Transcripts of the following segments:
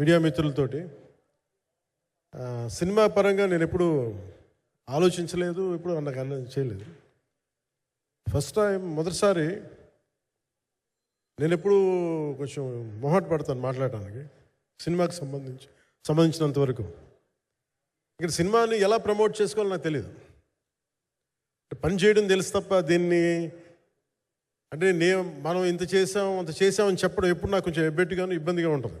Media మిత్రులతోటి cinema పరంగా నేను ఎప్పుడు ఆలోచించలేదు ఎప్పుడు నాకు అన్న చేయలేదు. ఫస్ట్ టైం మొదటిసారి నేను ఎప్పుడు కొంచెం మొహాట్ పడతాను మాట్లాడటానికి సినిమాకి సంబంధించి సంబంధించినంత వరకు. ఇక్కడ సినిమాని ఎలా ప్రమోట్ చేసుకోవాలో నాకు తెలియదు పని చేయడం తెలుసు తప్ప దీన్ని అంటే నే మనం ఇంత చేసాం అంత చేసామని చెప్పడం ఎప్పుడు నాకు కొంచెం ఎబ్బెట్టుగాను ఇబ్బందిగా ఉంటుంది.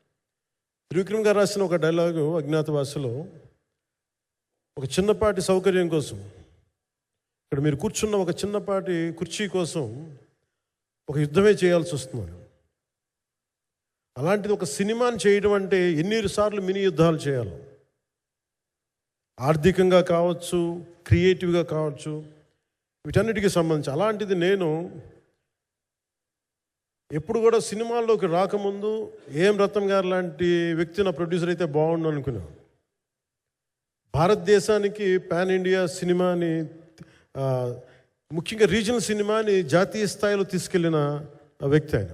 త్రివిక్రమ్ గారు రాసిన ఒక డైలాగు అజ్ఞాతవాసలో ఒక చిన్నపాటి సౌకర్యం కోసం ఇక్కడ మీరు కూర్చున్న ఒక చిన్నపాటి కుర్చీ కోసం ఒక యుద్ధమే చేయాల్సి వస్తున్నారు. అలాంటిది ఒక సినిమాని చేయడం అంటే ఎన్ని సార్లు మినీ యుద్ధాలు చేయాలి. ఆర్థికంగా కావచ్చు క్రియేటివ్గా కావచ్చు వీటన్నిటికీ సంబంధించి. అలాంటిది నేను ఎప్పుడు కూడా సినిమాల్లోకి రాకముందు ఏం రత్నం గారు లాంటి వ్యక్తి నా ప్రొడ్యూసర్ అయితే బాగుండు అనుకున్నాను భారతదేశానికి పాన్ ఇండియా సినిమాని ముఖ్యంగా రీజనల్ సినిమాని జాతీయ స్థాయిలో తీసుకెళ్ళిన వ్యక్తి ఆయన.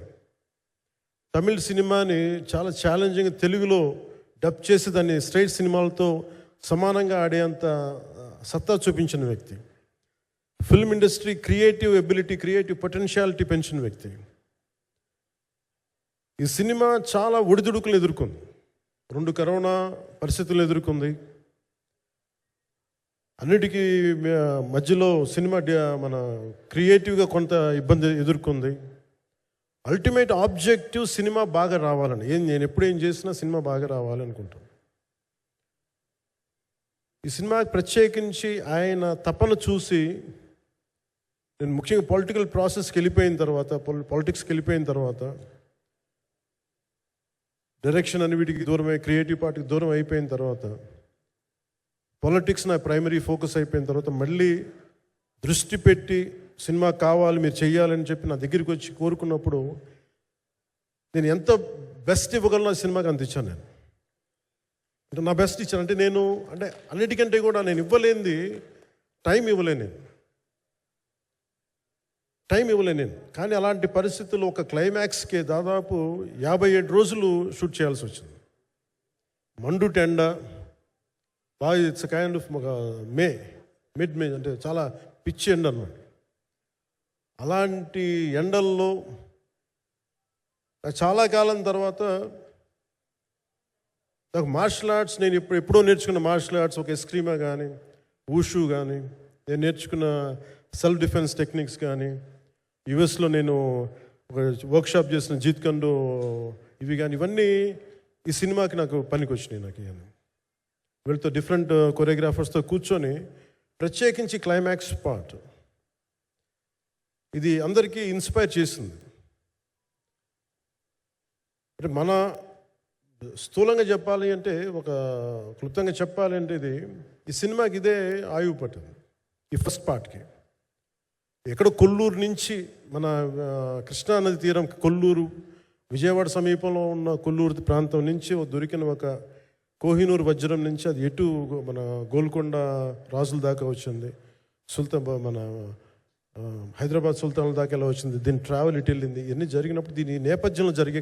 తమిళ సినిమాని చాలా ఛాలెంజింగ్ తెలుగులో డబ్ చేసి దాన్ని స్ట్రైట్ సినిమాలతో సమానంగా ఆడేంత సత్తా చూపించిన వ్యక్తి. Film industry creative ability creative potentiality పెంచిన వ్యక్తి. ఈ సినిమా చాలా ఒడిదుడుకులు ఎదుర్కొంది. రెండు కరోనా పరిస్థితులు ఎదుర్కొంది. అన్నిటికీ మధ్యలో సినిమా మన క్రియేటివ్గా కొంత ఇబ్బంది ఎదుర్కొంది. అల్టిమేట్ ఆబ్జెక్టివ్ సినిమా బాగా రావాలని ఏం నేను ఎప్పుడు ఏం చేసినా సినిమా బాగా రావాలనుకుంటాను ఈ సినిమా ప్రత్యేకించి ఆయన తపన చూసి నేను ముఖ్యంగా పొలిటికల్ ప్రాసెస్కి వెళ్ళిపోయిన తర్వాత పాలిటిక్స్కి వెళ్ళిపోయిన తర్వాత డైరెక్షన్ అని వీటికి దూరమై క్రియేటివ్ పార్టీకి దూరం అయిపోయిన తర్వాత పొలిటిక్స్ నా ప్రైమరీ ఫోకస్ అయిపోయిన తర్వాత మళ్ళీ దృష్టి పెట్టి సినిమా కావాలి మీరు చెయ్యాలని చెప్పి నా దగ్గరికి వచ్చి కోరుకున్నప్పుడు నేను ఎంత బెస్ట్ ఇవ్వగలను ఆ సినిమాకి అంత ఇచ్చాను నేను. అంటే నా బెస్ట్ ఇచ్చాను. అంటే నేను అంటే అన్నిటికంటే కూడా నేను ఇవ్వలేనిది టైం ఇవ్వలేను నేను. టైం ఇవ్వలే నేను. కానీ అలాంటి పరిస్థితుల్లో ఒక క్లైమాక్స్కి దాదాపు యాభై ఏడు రోజులు షూట్ చేయాల్సి వచ్చింది. మండు టెండ బాగా ఇట్స్ కైండ్ ఆఫ్ ఒక మే మిడ్ మే అంటే చాలా పిచ్చి ఎండ అన్నమాట. అలాంటి ఎండల్లో చాలా కాలం తర్వాత నాకు మార్షల్ ఆర్ట్స్ నేను ఇప్పుడు ఎప్పుడో నేర్చుకున్న మార్షల్ ఆర్ట్స్ ఒక ఎస్క్రీమా కానీ ఊషు కానీ నేను నేర్చుకున్న సెల్ఫ్ డిఫెన్స్ టెక్నిక్స్ కానీ యుఎస్లో నేను ఒక వర్క్షాప్ చేసిన జీత్ కండు ఇవి కానీ ఇవన్నీ ఈ సినిమాకి నాకు పనికి వచ్చినాయి నాకు ఇవన్నీ వీళ్ళతో డిఫరెంట్ కొరియోగ్రాఫర్స్తో కూర్చొని ప్రత్యేకించి క్లైమాక్స్ పార్ట్. ఇది అందరికీ ఇన్స్పైర్ చేసింది. అంటే మన స్థూలంగా చెప్పాలి అంటే ఒక క్లుప్తంగా చెప్పాలి అంటే ఇది ఈ సినిమాకి ఇదే ఆయువు పట్టింది ఈ ఫస్ట్ పార్ట్కి. ఎక్కడో కొల్లూరు నుంచి మన కృష్ణానది తీరం కొల్లూరు విజయవాడ సమీపంలో ఉన్న కొల్లూరు ప్రాంతం నుంచి దొరికిన ఒక కోహినూరు వజ్రం నుంచి అది ఎటు మన గోల్కొండ రాజుల దాకా వచ్చింది. సుల్తాన్ బ- మన హైదరాబాద్ సుల్తాన్ దాకా ఎలా వచ్చింది? దీని ట్రావెల్ ఇటు వెళ్ళింది. ఇవన్నీ జరిగినప్పుడు దీని నేపథ్యంలో జరిగే